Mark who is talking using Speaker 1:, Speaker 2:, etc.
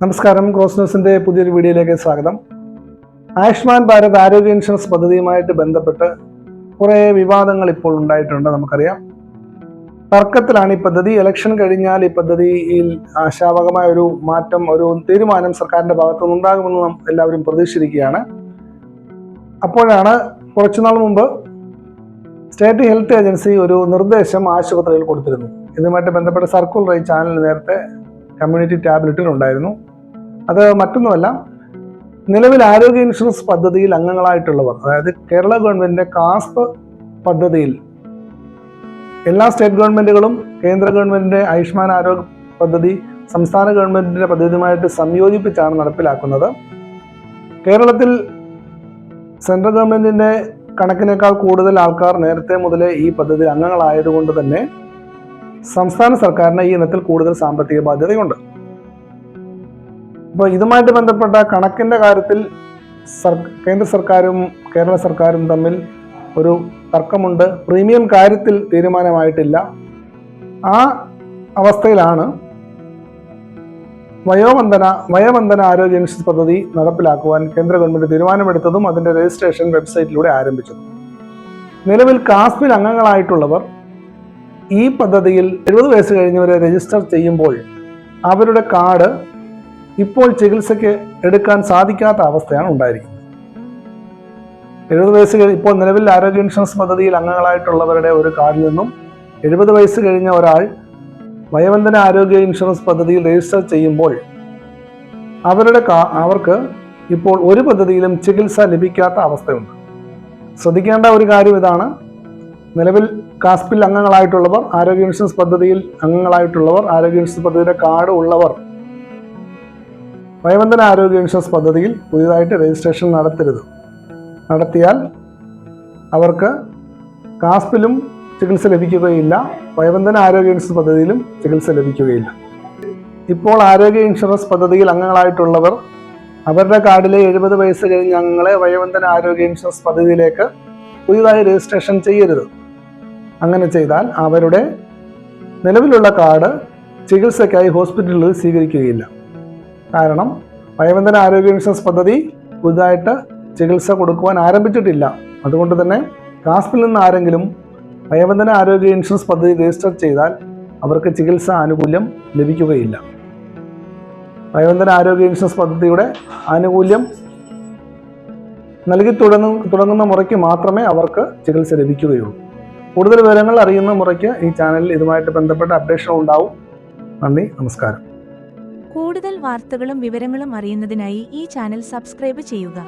Speaker 1: നമസ്കാരം ക്രോസ് ന്യൂസിന്റെ പുതിയൊരു വീഡിയോയിലേക്ക് സ്വാഗതം. ആയുഷ്മാൻ ഭാരത് ആരോഗ്യ ഇൻഷുറൻസ് പദ്ധതിയുമായിട്ട് ബന്ധപ്പെട്ട് കുറേ വിവാദങ്ങൾ ഇപ്പോൾ ഉണ്ടായിട്ടുണ്ട് നമുക്കറിയാം. തർക്കത്തിലാണ് ഈ പദ്ധതി. ഇലക്ഷൻ കഴിഞ്ഞാൽ ഈ പദ്ധതിയിൽ ആശാവകമായ ഒരു മാറ്റം ഒരു തീരുമാനം സർക്കാരിന്റെ ഭാഗത്തുനിന്ന് ഉണ്ടാകുമെന്ന് നാം എല്ലാവരും പ്രതീക്ഷിച്ചിരിക്കുകയാണ്. അപ്പോഴാണ് കുറച്ചുനാൾ മുമ്പ് സ്റ്റേറ്റ് ഹെൽത്ത് ഏജൻസി ഒരു നിർദ്ദേശം ആശുപത്രിയിൽ കൊടുത്തിരുന്നു ഇതുമായിട്ട് ബന്ധപ്പെട്ട സർക്കുലർ ഈ ചാനൽ നേരത്തെ കമ്മ്യൂണിറ്റി ടാബ്ലറ്റിലുണ്ടായിരുന്നു അത് മറ്റൊന്നുമല്ല നിലവിൽ ആരോഗ്യ ഇൻഷുറൻസ് പദ്ധതിയിൽ അംഗങ്ങളായിട്ടുള്ളവർ അതായത് കേരള ഗവൺമെന്റിന്റെ കാസ്പ് പദ്ധതിയിൽ എല്ലാ സ്റ്റേറ്റ് ഗവൺമെന്റുകളും കേന്ദ്ര ഗവൺമെന്റിന്റെ ആയുഷ്മാൻ ആരോഗ്യ പദ്ധതി സംസ്ഥാന ഗവൺമെന്റിന്റെ പദ്ധതിയുമായിട്ട് സംയോജിപ്പിച്ചാണ് നടപ്പിലാക്കുന്നത്. കേരളത്തിൽ സെൻട്രൽ ഗവൺമെന്റിന്റെ കണക്കിനേക്കാൾ കൂടുതൽ ആൾക്കാർ നേരത്തെ മുതലേ ഈ പദ്ധതി അംഗങ്ങളായതുകൊണ്ട് തന്നെ സംസ്ഥാന സർക്കാരിന് ഈ ഇനത്തിൽ കൂടുതൽ സാമ്പത്തിക ബാധ്യതയുണ്ട്. അപ്പോൾ ഇതുമായിട്ട് ബന്ധപ്പെട്ട കണക്കിന്റെ കാര്യത്തിൽ സർ കേന്ദ്ര സർക്കാരും കേരള സർക്കാരും തമ്മിൽ ഒരു തർക്കമുണ്ട്. പ്രീമിയം കാര്യത്തിൽ തീരുമാനമായിട്ടില്ല. ആ അവസ്ഥയിലാണ് വയോവന്ദന വയോവന്ദന ആരോഗ്യ ഇൻഷുറൻസ് പദ്ധതി നടപ്പിലാക്കുവാൻ കേന്ദ്ര ഗവൺമെന്റ് തീരുമാനമെടുത്തതും അതിന്റെ രജിസ്ട്രേഷൻ വെബ്സൈറ്റിലൂടെ ആരംഭിച്ചതും. നിലവിൽ കാസ്പിൽ അംഗങ്ങളായിട്ടുള്ളവർ ഈ പദ്ധതിയിൽ എഴുപത് വയസ്സ് കഴിഞ്ഞവരെ രജിസ്റ്റർ ചെയ്യുമ്പോൾ അവരുടെ കാർഡ് ഇപ്പോൾ ചികിത്സയ്ക്ക് എടുക്കാൻ സാധിക്കാത്ത അവസ്ഥയാണ് ഉണ്ടായിരിക്കുന്നത്. എഴുപത് വയസ്സ് കഴിഞ്ഞ് ഇപ്പോൾ നിലവിൽ ആരോഗ്യ ഇൻഷുറൻസ് പദ്ധതിയിൽ അംഗങ്ങളായിട്ടുള്ളവരുടെ ഒരു കാർഡിൽ നിന്നും എഴുപത് വയസ്സ് കഴിഞ്ഞ ഒരാൾ വയോവന്ദന ആരോഗ്യ ഇൻഷുറൻസ് പദ്ധതിയിൽ രജിസ്റ്റർ ചെയ്യുമ്പോൾ അവരുടെ അവർക്ക് ഇപ്പോൾ ഒരു പദ്ധതിയിലും ചികിത്സ ലഭിക്കാത്ത അവസ്ഥയുണ്ട്. ശ്രദ്ധിക്കേണ്ട ഒരു കാര്യം ഇതാണ്. നിലവിൽ കാസ്പിൽ അംഗങ്ങളായിട്ടുള്ളവർ ആരോഗ്യ ഇൻഷുറൻസ് പദ്ധതിയിൽ അംഗങ്ങളായിട്ടുള്ളവർ ആരോഗ്യ ഇൻഷുറൻസ് പദ്ധതിയുടെ കാർഡ് ഉള്ളവർ വയോവന്ദന ആരോഗ്യ ഇൻഷുറൻസ് പദ്ധതിയിൽ പുതിയതായിട്ട് രജിസ്ട്രേഷൻ നടത്തരുത്. നടത്തിയാൽ അവർക്ക് കാസ്പിലും ചികിത്സ ലഭിക്കുകയില്ല വയോവന്ദന ആരോഗ്യ ഇൻഷുറൻസ് പദ്ധതിയിലും ചികിത്സ ലഭിക്കുകയില്ല. ഇപ്പോൾ ആരോഗ്യ ഇൻഷുറൻസ് പദ്ധതിയിൽ അംഗങ്ങളായിട്ടുള്ളവർ അവരുടെ കാർഡിലെ എഴുപത് വയസ്സ് കഴിഞ്ഞ അംഗങ്ങളെ വയോവന്ദന ആരോഗ്യ ഇൻഷുറൻസ് പദ്ധതിയിലേക്ക് പുതിയതായി രജിസ്ട്രേഷൻ ചെയ്യരുത്. അങ്ങനെ ചെയ്താൽ അവരുടെ നിലവിലുള്ള കാർഡ് ചികിത്സയ്ക്കായി ഹോസ്പിറ്റലുകളിൽ സ്വീകരിക്കുകയില്ല. കാരണം വയോവന്ദന ആരോഗ്യ ഇൻഷുറൻസ് പദ്ധതി പുതുതായിട്ട് ചികിത്സ കൊടുക്കുവാൻ ആരംഭിച്ചിട്ടില്ല. അതുകൊണ്ട് തന്നെ കാസ്പിൽ നിന്ന് ആരെങ്കിലും വയോവന്ദന ആരോഗ്യ ഇൻഷുറൻസ് പദ്ധതി രജിസ്റ്റർ ചെയ്താൽ അവർക്ക് ചികിത്സാ ആനുകൂല്യം ലഭിക്കുകയില്ല. വയോവന്ദന ആരോഗ്യ ഇൻഷുറൻസ് പദ്ധതിയുടെ ആനുകൂല്യം നൽകി തുടങ്ങും തുടങ്ങുന്ന മുറയ്ക്ക് മാത്രമേ അവർക്ക് ചികിത്സ ലഭിക്കുകയുള്ളൂ. കൂടുതൽ വിവരങ്ങൾ അറിയുന്ന മുറയ്ക്ക് ഈ ചാനലിൽ ഇതുമായിട്ട് ബന്ധപ്പെട്ട അപ്ഡേഷൻ ഉണ്ടാവും. നന്ദി നമസ്കാരം.
Speaker 2: കൂടുതൽ വാർത്തകളും വിവരങ്ങളും അറിയുന്നതിനായി ഈ ചാനൽ സബ്സ്ക്രൈബ് ചെയ്യുക.